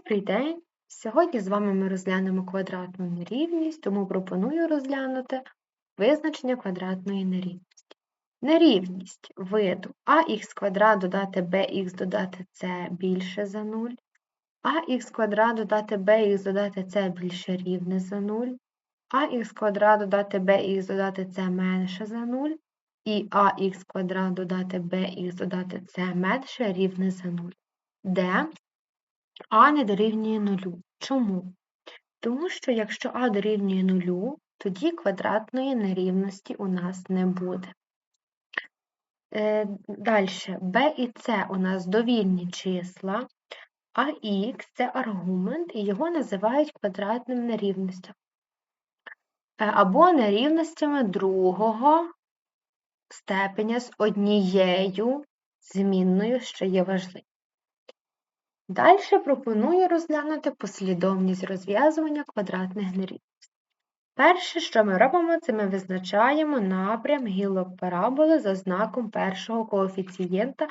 Добрий день! Сьогодні з вами ми розглянемо квадратну нерівність, тому пропоную розглянути визначення квадратної нерівності. Нерівність виду ax квадрат додати bx додати c більше за 0, ax квадрат додати bx додати c більше рівне за 0, ax квадрат додати bx додати c менше за 0, і ax квадрат додати bx додати c менше рівне за 0, де а не дорівнює нулю. Чому? Тому що якщо а дорівнює нулю, тоді квадратної нерівності у нас не буде. Е, Далі, b і c у нас довільні числа, а х це аргумент, і його називають квадратним нерівностям. Е, або нерівностями другого степеня з однією змінною, що є важливим. Далі пропоную розглянути послідовність розв'язування квадратних нерівностей. Перше, що ми робимо, це ми визначаємо напрям гілок параболи за знаком першого коефіцієнта,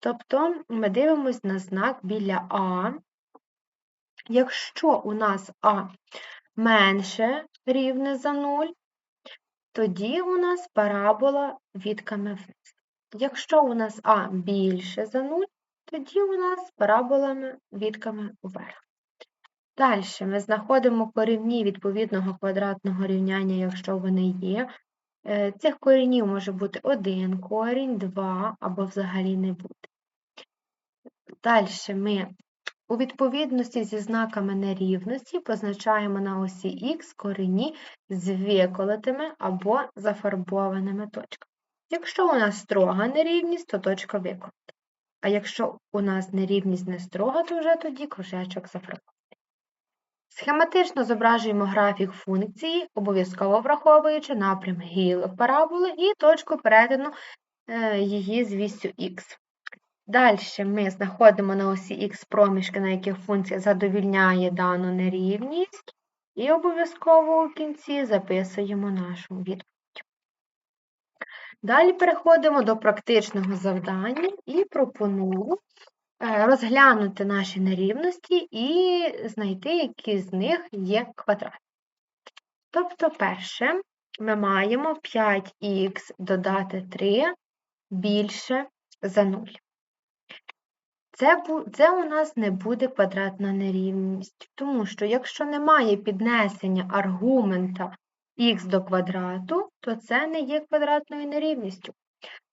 тобто ми дивимося на знак біля А. Якщо у нас А менше рівне за 0, тоді у нас парабола відками вниз. Якщо у нас А більше за 0, тоді у нас параболами відками вверх. Далі ми знаходимо корінні відповідного квадратного рівняння, якщо вони є. Е, цих корінів може бути один корінь, два або взагалі не бути. Далі ми у відповідності зі знаками нерівності позначаємо на осі х корені з виколотими або зафарбованими точками. Якщо у нас строга нерівність, то точка виколота. А якщо у нас нерівність не строга, то вже тоді кружечок зафарбований. Схематично зображуємо графік функції, обов'язково враховуючи напрям гілок параболи і точку перетину е, її з вісю х. Далі ми знаходимо на осі х проміжки, на яких функція задовільняє дану нерівність, і обов'язково у кінці записуємо нашу відповідь. Далі переходимо до практичного завдання і пропоную е, розглянути наші нерівності і знайти, які з них є квадрат. Тобто, перше, ми маємо 5х додати 3 більше за 0. Це це у нас не буде квадратна нерівність, тому що якщо немає піднесення аргумента х до квадрату, то це не є квадратною нерівністю.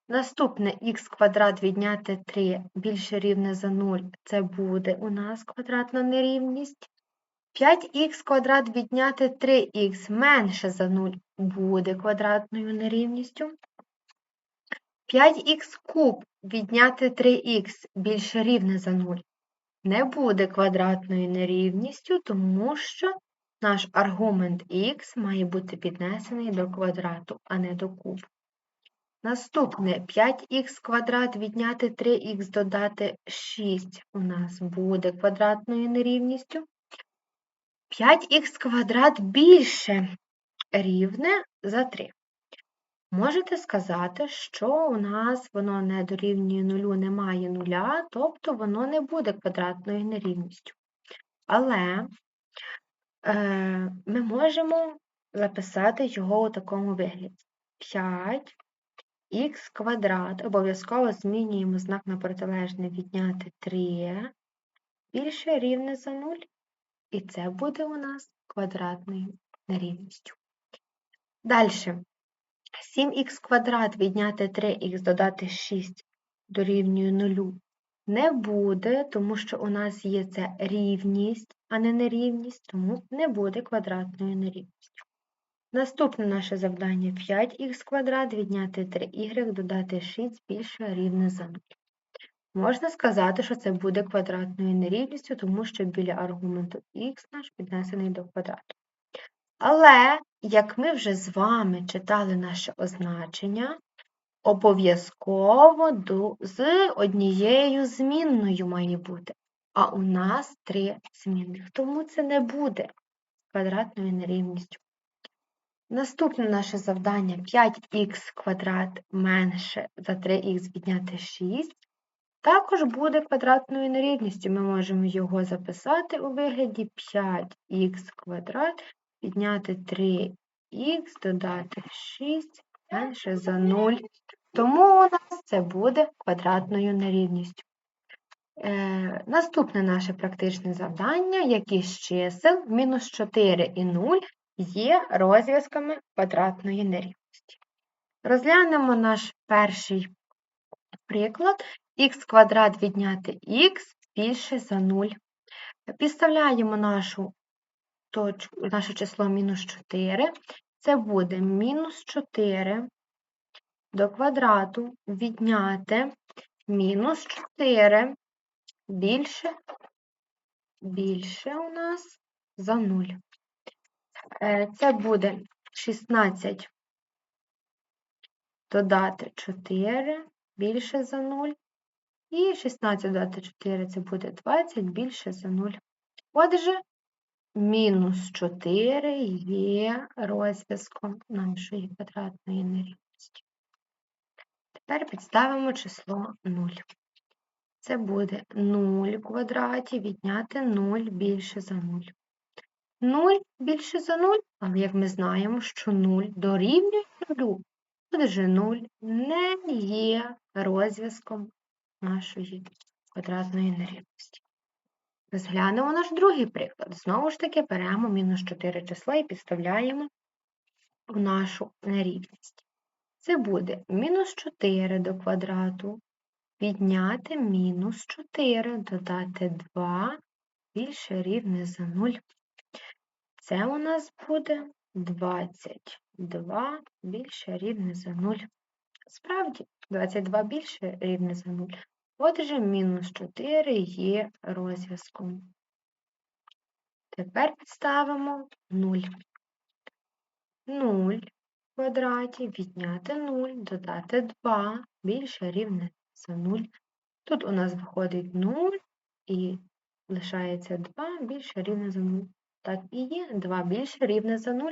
Наступне х квадрат відняти 3 більше рівне за 0, це буде у нас квадратна нерівність. 5х квадрат відняти 3х менше за 0 буде квадратною нерівністю. 5х куб відняти 3х більше рівне за 0 не буде квадратною нерівністю, тому що наш аргумент х має бути піднесений до квадрату, а не до кубу. Наступне 5х квадрат відняти 3х додати 6 у нас буде квадратною нерівністю. 5х квадрат більше рівне за 3. Можете сказати, що у нас воно не дорівнює нулю, немає нуля, тобто воно не буде квадратною нерівністю. Але ми можемо записати його у такому вигляді. 5х квадрат, обов'язково змінюємо знак на протилежне відняти 3, більше рівне за 0, і це буде у нас квадратною нерівністю. Далі, 7х квадрат відняти 3х додати 6 дорівнює 0 не буде, тому що у нас є це рівність, а не нерівність, тому не буде квадратною нерівністю. Наступне наше завдання 5х квадрат відняти 3y додати 6 більше рівне за 0. Можна сказати, що це буде квадратною нерівністю, тому що біля аргументу х наш піднесений до квадрату. Але, як ми вже з вами читали наше означення, Обов'язково з однією змінною має бути. А у нас три змінних, тому це не буде квадратною нерівністю. Наступне наше завдання 5х квадрат менше за 3х відняти 6. також буде квадратною нерівністю. Ми можемо його записати у вигляді 5х квадрат, підняти 3х, додати 6 менше за 0. Тому у нас це буде квадратною нерівністю. Е, наступне наше практичне завдання, які з чисел мінус 4 і 0 є розв'язками квадратної нерівності. Розглянемо наш перший приклад. х квадрат відняти х більше за 0. Підставляємо нашу точку, наше число мінус 4. Це буде мінус 4 до квадрату відняти мінус 4 більше, більше у нас за 0. Е, це буде 16 додати 4 більше за 0. І 16 додати 4 це буде 20 більше за 0. Отже, мінус 4 є розв'язком нашої квадратної нерівності. Тепер підставимо число 0. Це буде 0 в квадраті відняти 0 більше за 0. 0 більше за 0, але як ми знаємо, що 0 дорівнює 0. Отже, 0 не є розв'язком нашої квадратної нерівності. Розглянемо наш другий приклад. Знову ж таки, беремо мінус 4 числа і підставляємо в нашу нерівність. Це буде мінус 4 до квадрату відняти мінус 4, додати 2 більше рівне за 0. Це у нас буде 22 більше рівне за 0. Справді, 22 більше рівне за 0. Отже, мінус 4 є розв'язком. Тепер підставимо 0. 0 в квадраті відняти 0, додати 2 більше рівне за 0. Тут у нас виходить 0 і лишається 2 більше рівне за 0. Так і є 2 більше рівне за 0.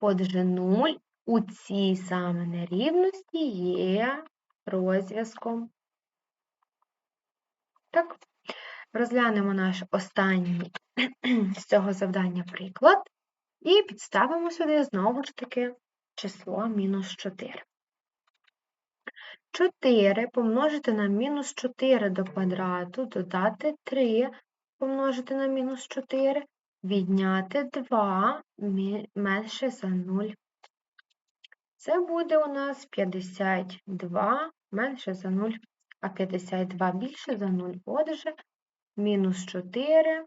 Отже, 0 у цій саме нерівності є розв'язком. Так, розглянемо наш останній з цього завдання приклад і підставимо сюди знову ж таки число мінус 4. 4 помножити на мінус 4 до квадрату, додати 3 помножити на мінус 4, відняти 2 менше за 0. Це буде у нас 52 менше за 0, а 52 більше за 0. Отже, мінус 4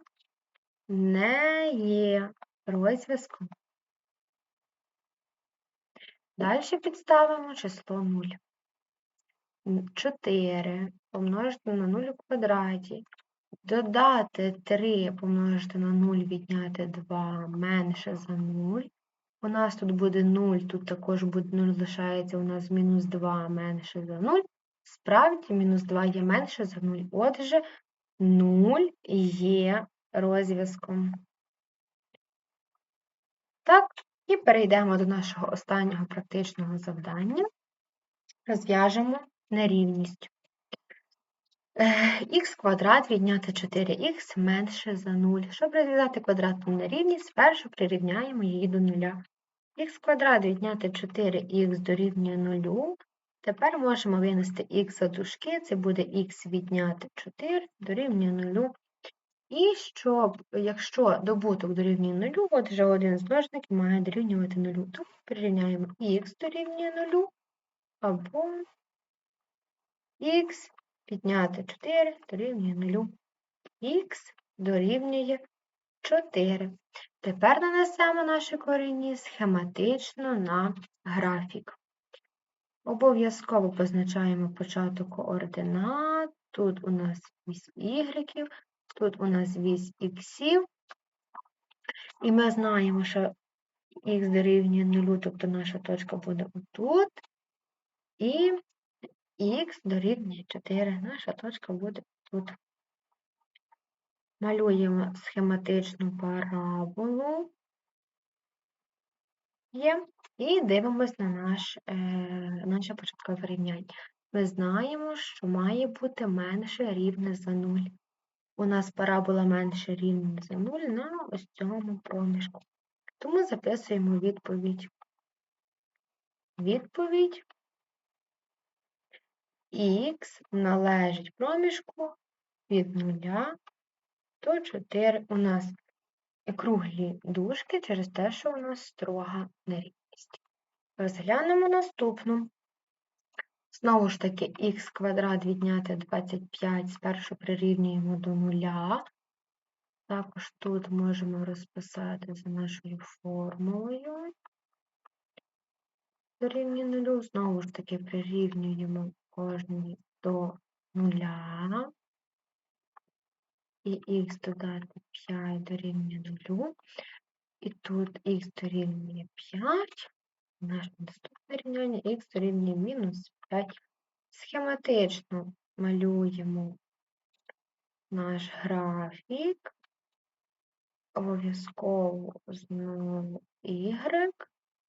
не є розв'язком. Далі підставимо число 0. 4 помножити на 0 у квадраті, додати 3 помножити на 0, відняти 2 менше за 0. У нас тут буде 0, тут також буде 0, лишається у нас мінус 2 менше за 0. Справді, мінус 2 є менше за 0. Отже, 0 є розв'язком. Так, і перейдемо до нашого останнього практичного завдання. Розв'яжемо нерівність. Х квадрат відняти 4х менше за 0. Щоб розв'язати квадратну нерівність, спершу прирівняємо її до нуля. Х квадрат відняти 4х дорівнює 0. Тепер можемо винести х за дужки, це буде х відняти 4 дорівнює 0. І щоб, якщо добуток дорівнює 0, отже один з має дорівнювати 0. Тому прирівняємо х дорівнює 0 або х підняти 4 дорівнює 0. Х дорівнює 4. Тепер нанесемо наші корені схематично на графік. Обов'язково позначаємо початок координат. Тут у нас вісь y, тут у нас вісь х. І ми знаємо, що х дорівнює 0, тобто наша точка буде отут. І х дорівнює 4. Наша точка буде тут. Малюємо схематичну параболу. Є. І дивимось на наш, е, наше початкове рівняння. ми знаємо, що має бути менше рівне за 0. У нас парабола менше рівне за 0 на ось цьому проміжку. Тому записуємо відповідь. Відповідь х належить проміжку від 0 до 4. У нас круглі дужки через те, що у нас строга нерівність. Розглянемо наступну. Знову ж таки, х квадрат відняти 25 спершу прирівнюємо до нуля. Також тут можемо розписати за нашою формулою. Дорівнює нулю. Знову ж таки прирівнюємо кожний до нуля. І х додати 5 дорівнює нулю. І тут х дорівнює 5. Наше наступне рівняння х дорівнює мінус 5. Схематично малюємо наш графік. Обов'язково знову y.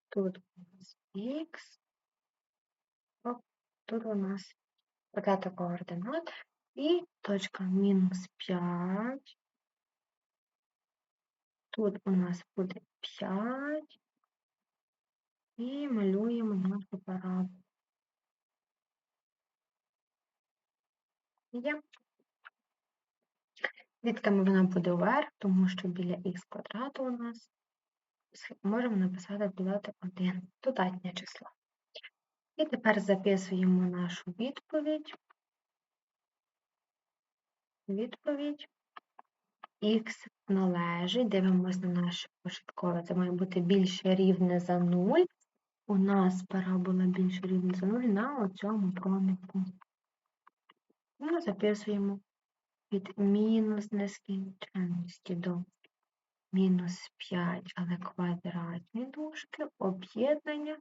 Тут у нас х. Тут у нас пакета координат. І точка мінус 5. Тут у нас буде 5. І малюємо нашу параболу. Є. Відками вона буде вверх, тому що біля х квадрату у нас можемо написати додати 1 додатнє число. І тепер записуємо нашу відповідь. Відповідь х належить, дивимося на наше початкове, це має бути більше рівне за 0. У нас парабола більше рівне за 0 на оцьому проміжку. Ми записуємо від мінус нескінченності до мінус 5, але квадратні дужки, об'єднання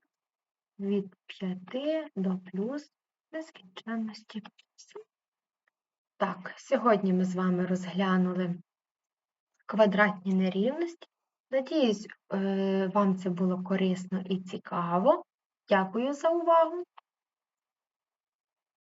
від 5 до плюс нескінченності. Так, сьогодні ми з вами розглянули квадратні нерівності. Надіюсь, е, вам це було корисно і цікаво. Дякую за увагу!